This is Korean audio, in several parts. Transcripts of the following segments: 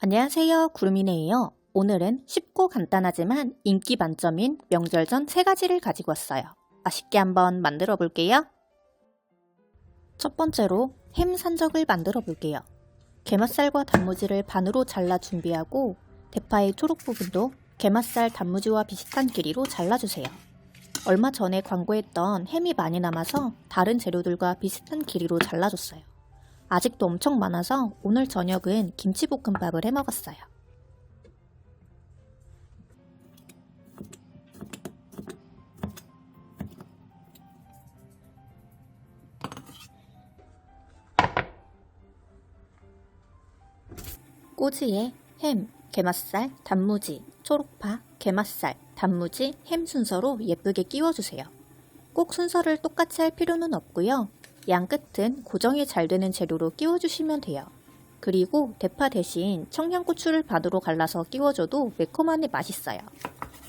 안녕하세요. 구름이네예요. 오늘은 쉽고 간단하지만 인기 만점인 명절 전 세 가지를 가지고 왔어요. 맛있게 한번 만들어 볼게요. 첫 번째로 햄 산적을 만들어 볼게요. 게맛살과 단무지를 반으로 잘라 준비하고 대파의 초록 부분도 게맛살 단무지와 비슷한 길이로 잘라주세요. 얼마 전에 광고했던 햄이 많이 남아서 다른 재료들과 비슷한 길이로 잘라줬어요. 아직도 엄청 많아서 오늘 저녁은 김치볶음밥을 해 먹었어요. 꼬지에 햄, 게맛살, 단무지, 초록파, 게맛살, 단무지, 햄 순서로 예쁘게 끼워주세요. 꼭 순서를 똑같이 할 필요는 없고요. 양 끝은 고정이 잘 되는 재료로 끼워주시면 돼요. 그리고 대파 대신 청양고추를 반으로 갈라서 끼워줘도 매콤하니 맛있어요.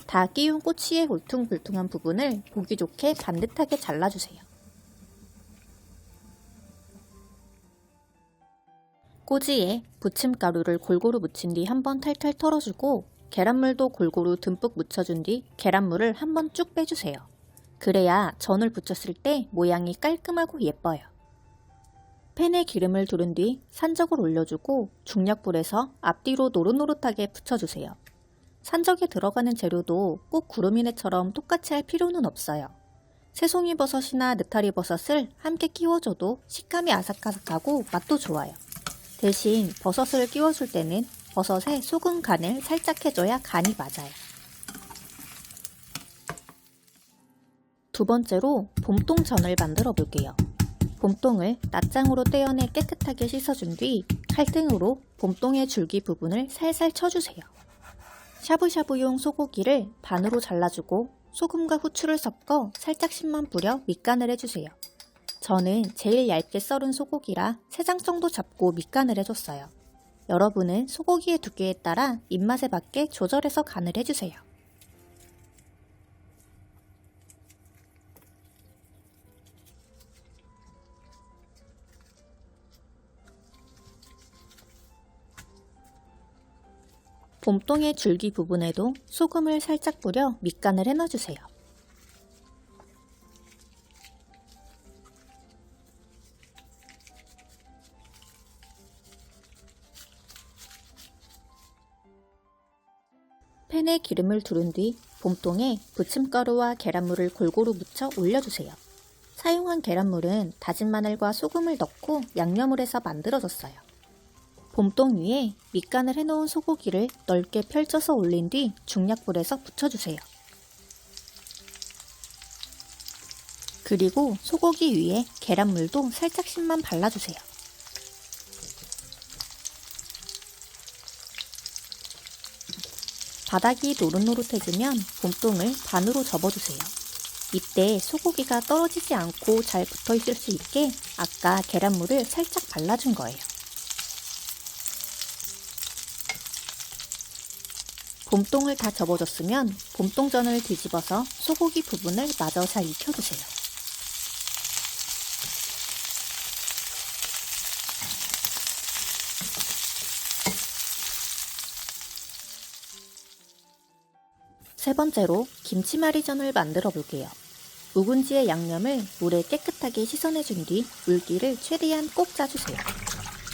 다 끼운 꼬치의 울퉁불퉁한 부분을 보기 좋게 반듯하게 잘라주세요. 꼬지에 부침가루를 골고루 묻힌 뒤 한번 탈탈 털어주고 계란물도 골고루 듬뿍 묻혀준 뒤 계란물을 한번 쭉 빼주세요. 그래야 전을 붙였을 때 모양이 깔끔하고 예뻐요. 팬에 기름을 두른 뒤 산적을 올려주고 중약불에서 앞뒤로 노릇노릇하게 붙여주세요. 산적에 들어가는 재료도 꼭 구름이네처럼 똑같이 할 필요는 없어요. 새송이 버섯이나 느타리 버섯을 함께 끼워줘도 식감이 아삭아삭하고 맛도 좋아요. 대신 버섯을 끼워줄 때는 버섯에 소금 간을 살짝 해줘야 간이 맞아요. 두 번째로 봄동전을 만들어 볼게요. 봄동을 낱장으로 떼어내 깨끗하게 씻어준 뒤 칼등으로 봄동의 줄기 부분을 살살 쳐주세요. 샤브샤브용 소고기를 반으로 잘라주고 소금과 후추를 섞어 살짝씩만 뿌려 밑간을 해주세요. 저는 제일 얇게 썰은 소고기라 3장 정도 잡고 밑간을 해줬어요. 여러분은 소고기의 두께에 따라 입맛에 맞게 조절해서 간을 해주세요. 봄동의 줄기 부분에도 소금을 살짝 뿌려 밑간을 해놔주세요. 팬에 기름을 두른 뒤 봄동에 부침가루와 계란물을 골고루 묻혀 올려주세요. 사용한 계란물은 다진 마늘과 소금을 넣고 양념을 해서 만들어졌어요. 봄동 위에 밑간을 해놓은 소고기를 넓게 펼쳐서 올린 뒤 중약불에서 붙여주세요. 그리고 소고기 위에 계란물도 살짝씩만 발라주세요. 바닥이 노릇노릇해지면 봄동을 반으로 접어주세요. 이때 소고기가 떨어지지 않고 잘 붙어 있을 수 있게 아까 계란물을 살짝 발라준 거예요. 봄동을 다 접어줬으면 봄동전을 뒤집어서 소고기 부분을 마저 잘 익혀주세요. 세 번째로 김치말이전을 만들어 볼게요. 묵은지의 양념을 물에 깨끗하게 씻어내준 뒤 물기를 최대한 꼭 짜주세요.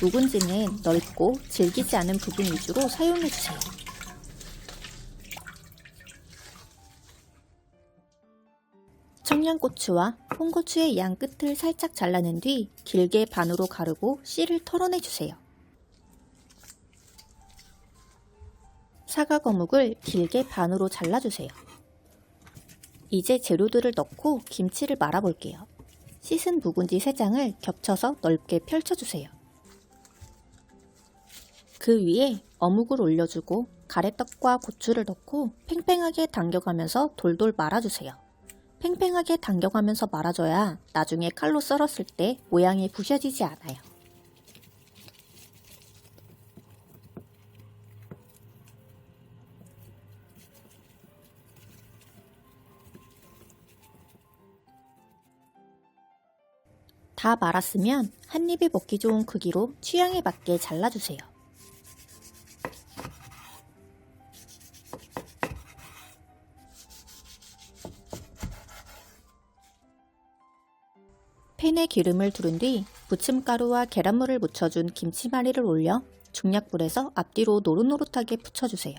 묵은지는 넓고 질기지 않은 부분 위주로 사용해주세요. 청양고추와 홍고추의 양 끝을 살짝 잘라낸 뒤 길게 반으로 가르고 씨를 털어내주세요. 사과 거묵을 길게 반으로 잘라주세요. 이제 재료들을 넣고 김치를 말아볼게요. 씻은 묵은지 3장을 겹쳐서 넓게 펼쳐주세요. 그 위에 어묵을 올려주고 가래떡과 고추를 넣고 팽팽하게 당겨가면서 돌돌 말아주세요. 팽팽하게 당겨가면서 말아줘야 나중에 칼로 썰었을 때 모양이 부셔지지 않아요. 다 말았으면 한 입에 먹기 좋은 크기로 취향에 맞게 잘라주세요. 팬에 기름을 두른 뒤 부침가루와 계란물을 묻혀준 김치말이를 올려 중약불에서 앞뒤로 노릇노릇하게 부쳐주세요.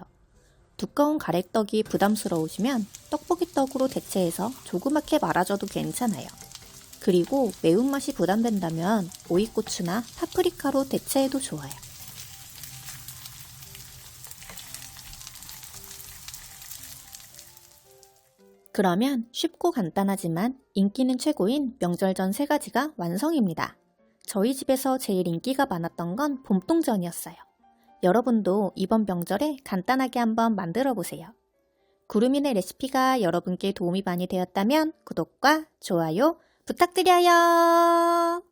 두꺼운 가래떡이 부담스러우시면 떡볶이 떡으로 대체해서 조그맣게 말아줘도 괜찮아요. 그리고 매운맛이 부담된다면 오이고추나 파프리카로 대체해도 좋아요. 그러면 쉽고 간단하지만 인기는 최고인 명절 전 세 가지가 완성입니다. 저희 집에서 제일 인기가 많았던 건 봄동전이었어요. 여러분도 이번 명절에 간단하게 한번 만들어 보세요. 구름이네 레시피가 여러분께 도움이 많이 되었다면 구독과 좋아요 부탁드려요.